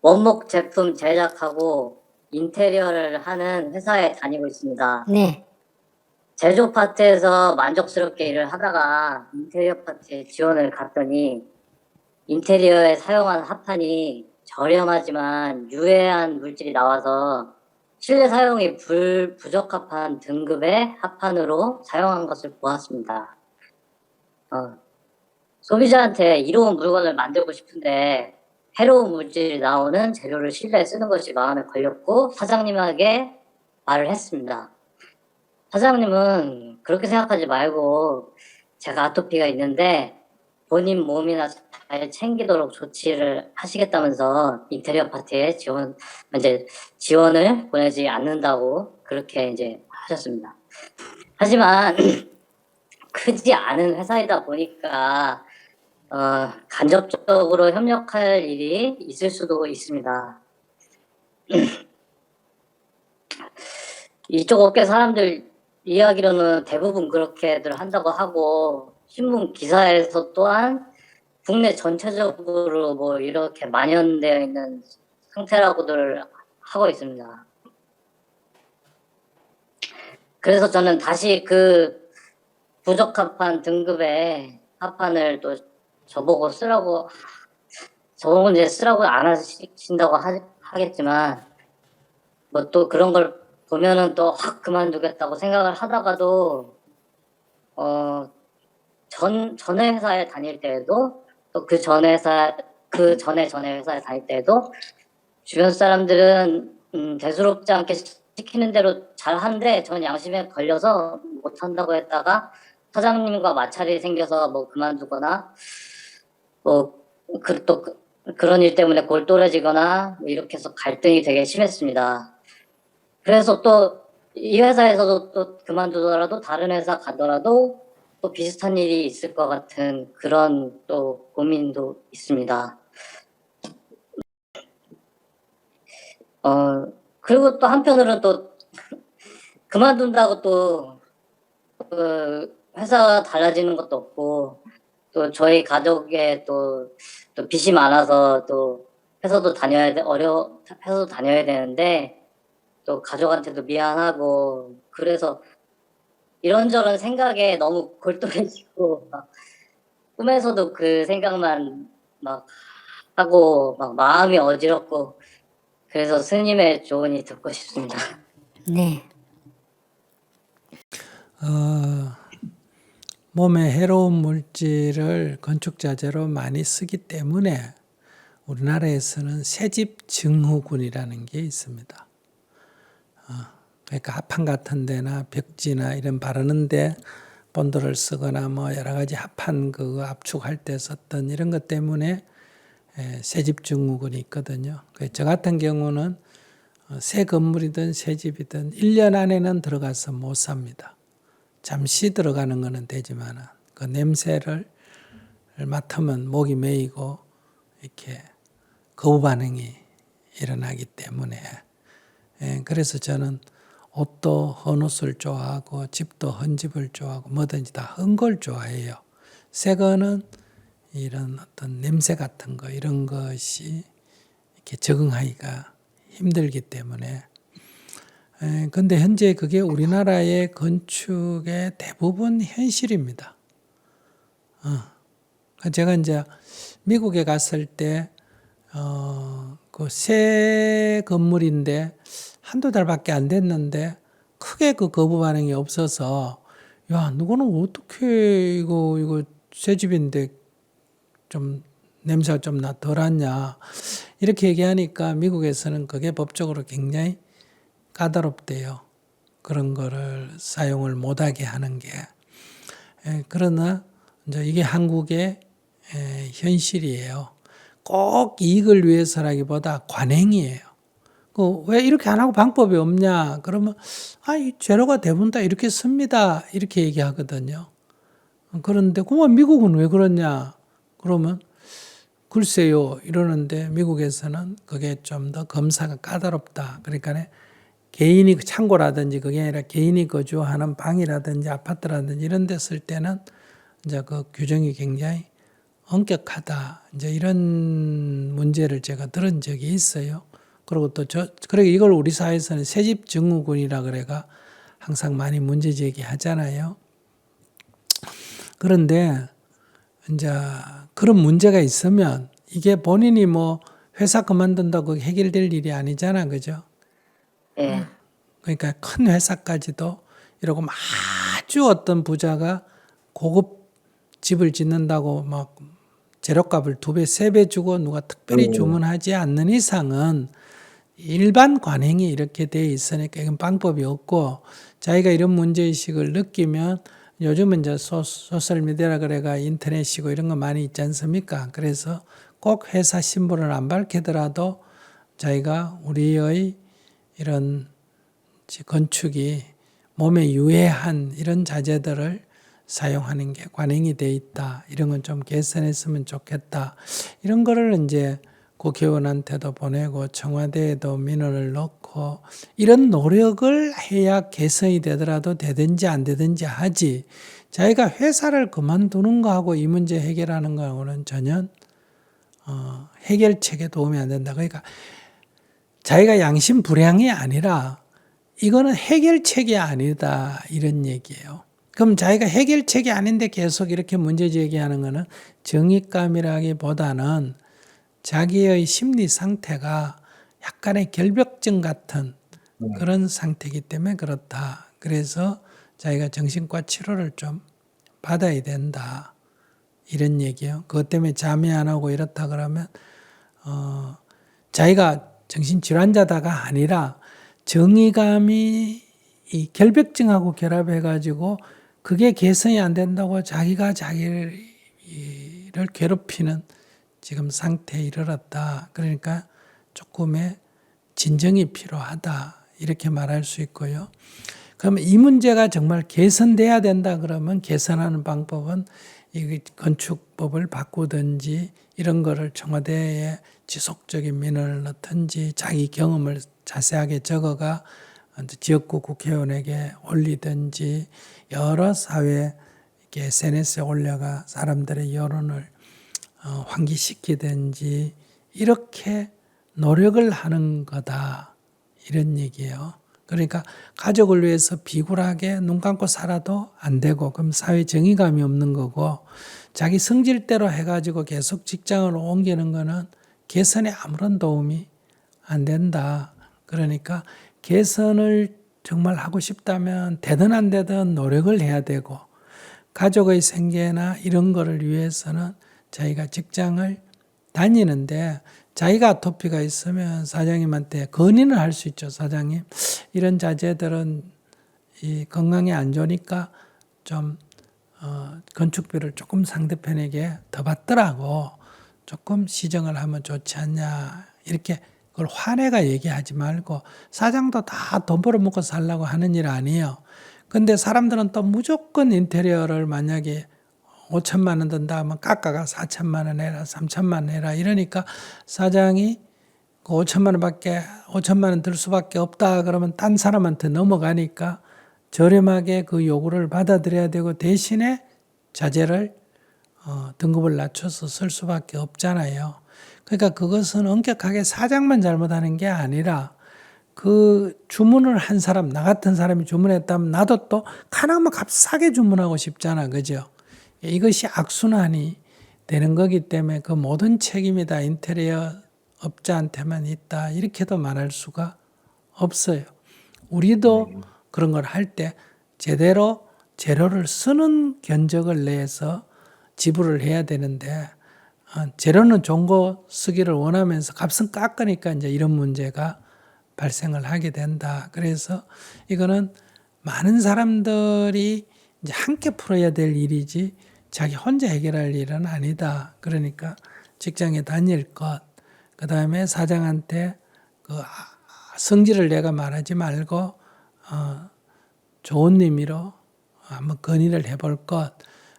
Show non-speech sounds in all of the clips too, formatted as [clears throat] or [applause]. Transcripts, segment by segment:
원목 제품 제작하고 인테리어를 하는 회사에 다니고 있습니다. 네. 제조 파트에서 만족스럽게 일을 하다가 인테리어 파트에 지원을 갔더니 인테리어에 사용한 합판이 저렴하지만 유해한 물질이 나와서 실내 사용이 불, 부적합한 등급의 합판으로 사용한 것을 보았습니다. 어, 소비자한테 이로운 물건을 만들고 싶은데 해로운 물질이 나오는 재료를 실내에 쓰는 것이 마음에 걸렸고 사장님에게 말을 했습니다. 사장님은 그렇게 생각하지 말고 제가 아토피가 있는데 본인 몸이나 잘 챙기도록 조치를 하시겠다면서 인테리어 파티에 지원 이제 지원을 보내지 않는다고 그렇게 이제 하셨습니다. 하지만 [clears throat] 크지 않은 회사이다 보니까 어, 간접적으로 협력할 일이 있을 수도 있습니다. [clears throat] 이쪽 업계 사람들 이야기로는 대부분 그렇게들 한다고 하고 신문 기사에서 또한 국내 전체적으로 뭐 이렇게 만연되어 있는 상태라고들 하고 있습니다. 그래서 저는 다시 그 부적합한 등급의 합판을 또 저보고 쓰라고 저보고 이제 쓰라고 안 하신다고 하, 하겠지만 뭐 또 그런 걸 보면은 또 확 그만두겠다고 생각을 하다가도 어 전 전에 회사에 다닐 때에도 또 그전 회사 그 전에 전에 회사에 다닐 때에도 주변 사람들은 음, 대수롭지 않게 시키는 대로 잘 하는데 전 양심에 걸려서 못 한다고 했다가 사장님과 마찰이 생겨서 뭐 그만두거나 뭐그또 그런 일 때문에 골똘해지거나 뭐 이렇게 해서 갈등이 되게 심했습니다. 그래서 또 이 회사에서도 또 그만두더라도 다른 회사 가더라도 또 비슷한 일이 있을 것 같은 그런 또 고민도 있습니다. 어, 그리고 또 한편으로는 또 그만둔다고 또, 그 회사가 달라지는 것도 없고, 또 저희 가족에 또, 또 빚이 많아서 또 회사도 다녀야 돼, 어려, 회사도 다녀야 되는데, 또 가족한테도 미안하고, 그래서 이런저런 생각에 너무 골똘해지고, 막 꿈에서도 그 생각만 막 하고, 막 마음이 어지럽고, 그래서 스님의 조언이 듣고 싶습니다. 네. 어, 몸에 해로운 물질을 건축 자재로 많이 쓰기 때문에 우리나라에서는 새집 증후군이라는 게 있습니다. 어, 그러니까 합판 같은 데나 벽지나 이런 바르는데 본드를 쓰거나 뭐 여러 가지 합판 그 압축할 때 썼던 이런 것 때문에 에, 새집 증후군이 있거든요. 그저 같은 경우는 어, 새 건물이든 새 집이든 1년 안에는 들어가서 못 삽니다. 잠시 들어가는 거는 되지만 그 냄새를 맡으면 목이 메이고 이렇게 거부 반응이 일어나기 때문에 예, 그래서 저는 옷도 헌 옷을 좋아하고 집도 헌 집을 좋아하고 뭐든지 다 헌 걸 좋아해요. 새 거는 이런 어떤 냄새 같은 거 이런 것이 이렇게 적응하기가 힘들기 때문에 에, 근데 현재 그게 우리나라의 건축의 대부분 현실입니다. 어. 제가 이제 미국에 갔을 때, 어, 그새 건물인데 한두 달밖에 안 됐는데 크게 그 거부 반응이 없어서 야, 누구는 어떻게 이거, 이거 새 집인데 좀 냄새가 좀 나 덜하냐. 이렇게 얘기하니까 미국에서는 그게 법적으로 굉장히 까다롭대요. 그런 거를 사용을 못하게 하는 게. 에, 그러나 이제 이게 한국의 에, 현실이에요. 꼭 이익을 위해서라기보다 관행이에요. 그왜 이렇게 안 하고 방법이 없냐? 그러면 아, 이 재료가 대부분 다 이렇게 씁니다. 이렇게 얘기하거든요. 그런데 그만 미국은 왜 그러냐? 그러면 글쎄요 이러는데 미국에서는 그게 좀 더 검사가 까다롭다. 그러니까 개인이 창고라든지 그게 아니라 개인이 거주하는 방이라든지 아파트라든지 이런 데 쓸 때는 이제 그 규정이 굉장히 엄격하다. 이제 이런 문제를 제가 들은 적이 있어요. 그리고 또 저, 그리고 이걸 우리 사회에서는 새집 증후군이라 그래가 항상 많이 문제 제기하잖아요. 그런데 이제 그런 문제가 있으면 이게 본인이 뭐 회사 그만둔다고 해결될 일이 아니잖아. 그죠? 예. 그러니까 큰 회사까지도 이러고 아주 어떤 부자가 고급 집을 짓는다고 막 재료값을 두 배, 세 배 주고 누가 특별히 주문하지 않는 이상은 일반 관행이 이렇게 돼 있으니까 이건 방법이 없고 자기가 이런 문제의식을 느끼면 요즘은 이제 소, 소셜미디어라 그래가 인터넷이고 이런 거 많이 있지 않습니까? 그래서 꼭 회사 신분을 안 밝히더라도 자기가 우리의 이런 지- 건축이 몸에 유해한 이런 자재들을 사용하는 게 관행이 돼 있다. 이런 건 좀 개선했으면 좋겠다. 이런 거를 이제 국회의원한테도 보내고 청와대에도 민원을 넣고 이런 노력을 해야 개선이 되더라도 되든지 안 되든지 하지. 자기가 회사를 그만두는 거하고 이 문제 해결하는 거하고는 전혀 어, 해결책에 도움이 안 된다. 그러니까 자기가 양심 불량이 아니라 이거는 해결책이 아니다 이런 얘기예요. 그럼 자기가 해결책이 아닌데 계속 이렇게 문제 제기하는 거는 정의감이라기보다는 자기의 심리 상태가 약간의 결벽증 같은 그런 상태이기 때문에 그렇다. 그래서 자기가 정신과 치료를 좀 받아야 된다. 이런 얘기예요. 그것 때문에 잠이 안 오고 이렇다 그러면 어 자기가 정신질환자다가 아니라 정의감이 이 결벽증하고 결합해 가지고 그게 개선이 안 된다고 자기가 자기를 괴롭히는 지금 상태에 이르렀다. 그러니까 조금의 진정이 필요하다. 이렇게 말할 수 있고요. 그러면 이 문제가 정말 개선돼야 된다 그러면 개선하는 방법은 이 건축법을 바꾸든지 이런 거를 청와대에 지속적인 민원을 넣든지 자기 경험을 자세하게 적어가 지역구 국회의원에게 올리든지 여러 사회 SNS에 올려가 사람들의 여론을 어, 환기시키든지 이렇게 노력을 하는 거다 이런 얘기예요. 그러니까 가족을 위해서 비굴하게 눈 감고 살아도 안 되고 그럼 사회 정의감이 없는 거고 자기 성질대로 해가지고 계속 직장으로 옮기는 거는 개선에 아무런 도움이 안 된다. 그러니까 개선을 정말 하고 싶다면 되든 안 되든 노력을 해야 되고 가족의 생계나 이런 거를 위해서는 자기가 직장을 다니는데 자기가 아토피가 있으면 사장님한테 건의는 할수 있죠. 사장님, 이런 자재들은 이 건강에 안 좋으니까 좀 어, 건축비를 조금 상대편에게 더 받더라고. 조금 시정을 하면 좋지 않냐. 이렇게 그걸 화내가 얘기하지 말고 사장도 다 돈 벌어먹고 살라고 하는 일 아니에요. 근데 사람들은 또 무조건 인테리어를 만약에 5천만 원 든다 하면 깎아가 4천만 원 해라, 3천만 원 해라 이러니까 사장이 그 5천만 원밖에 5천만 원 들 수밖에 없다 그러면 딴 사람한테 넘어가니까 저렴하게 그 요구를 받아들여야 되고 대신에 자재를 어, 등급을 낮춰서 쓸 수밖에 없잖아요. 그러니까 그것은 엄격하게 사장만 잘못하는 게 아니라 그 주문을 한 사람, 나 같은 사람이 주문했다면 나도 또 하나만 값싸게 주문하고 싶잖아. 그죠? 이것이 악순환이 되는 거기 때문에 그 모든 책임이 다 인테리어 업자한테만 있다. 이렇게도 말할 수가 없어요. 우리도 그런 걸 할 때 제대로 재료를 쓰는 견적을 내서 지불을 해야 되는데 어, 재료는 좋은 거 쓰기를 원하면서 값은 깎으니까 이제 이런 문제가 발생을 하게 된다. 그래서 이거는 많은 사람들이 이제 함께 풀어야 될 일이지 자기 혼자 해결할 일은 아니다. 그러니까 직장에 다닐 것, 그 다음에 사장한테 그 아, 성질을 내가 말하지 말고 어, 좋은 의미로 한번 건의를 해볼 것.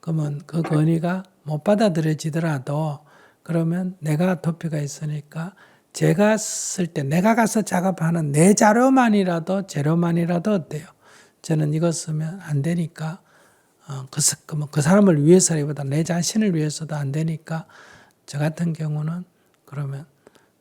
그러면 그 건의가 못 받아들여지더라도 그러면 내가 도피가 있으니까 제가 쓸 때 내가 가서 작업하는 내 자료만이라도 재료만이라도 어때요? 저는 이거 쓰면 안 되니까 그, 사- 그, 뭐그 사람을 위해서라기보다 내 자신을 위해서도 안 되니까 저 같은 경우는 그러면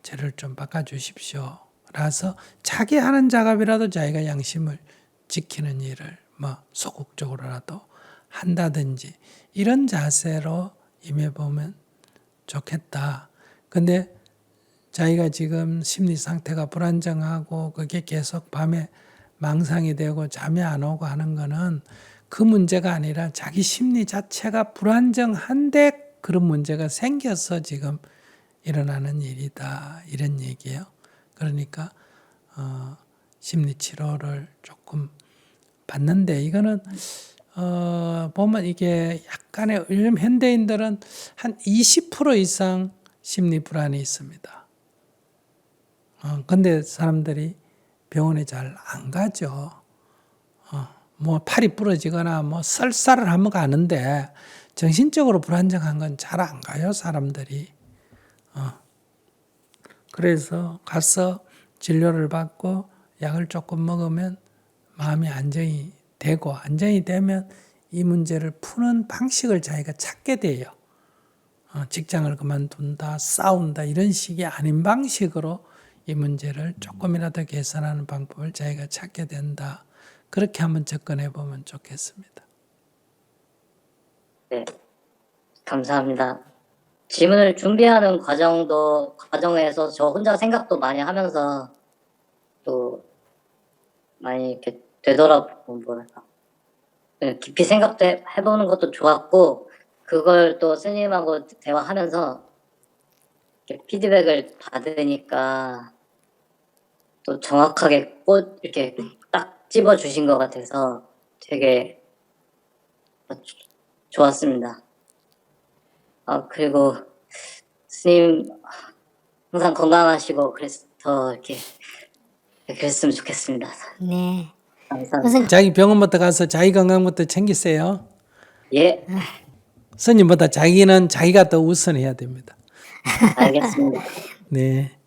죄를 좀 바꿔주십시오. 라서 자기 하는 작업이라도 자기가 양심을 지키는 일을 뭐 소극적으로라도 한다든지 이런 자세로 임해보면 좋겠다. 근데 자기가 지금 심리 상태가 불안정하고 그게 계속 밤에 망상이 되고 잠이 안 오고 하는 거는 그 문제가 아니라 자기 심리 자체가 불안정한데 그런 문제가 생겨서 지금 일어나는 일이다 이런 얘기예요. 그러니까 어, 심리 치료를 조금 받는데 이거는 어, 보면 이게 약간의 요즘 현대인들은 한 20% 이상 심리 불안이 있습니다. 어, 근데 사람들이 병원에 잘 안 가죠. 어, 뭐 팔이 부러지거나 뭐 설사를 하면 가는데 정신적으로 불안정한 건 잘 안 가요, 사람들이. 어. 그래서 가서 진료를 받고 약을 조금 먹으면 마음이 안정이 되고 안정이 되면 이 문제를 푸는 방식을 자기가 찾게 돼요. 어, 직장을 그만둔다, 싸운다 이런 식이 아닌 방식으로 이 문제를 조금이라도 개선하는 방법을 자기가 찾게 된다. 그렇게 한번 접근해 보면 좋겠습니다. 네, 감사합니다. 질문을 준비하는 과정도 과정에서 저 혼자 생각도 많이 하면서 또 많이 이렇게 되돌아보고 뭐랄까 그냥 깊이 생각도 해- 해보는 것도 좋았고 그걸 또 스님하고 대화하면서 피드백을 받으니까 또 정확하게 꼭 이렇게 딱 집어 주신 것 같아서 되게 좋았습니다. 아, 그리고 스님 항상 건강하시고 그래서 더 이렇게 그랬으면 좋겠습니다. 네. 감사합니다. 자기 병원부터 가서 자기 건강부터 챙기세요. 예, 스님보다 자기는 자기가 더 우선해야 됩니다. 알겠습니다. 네.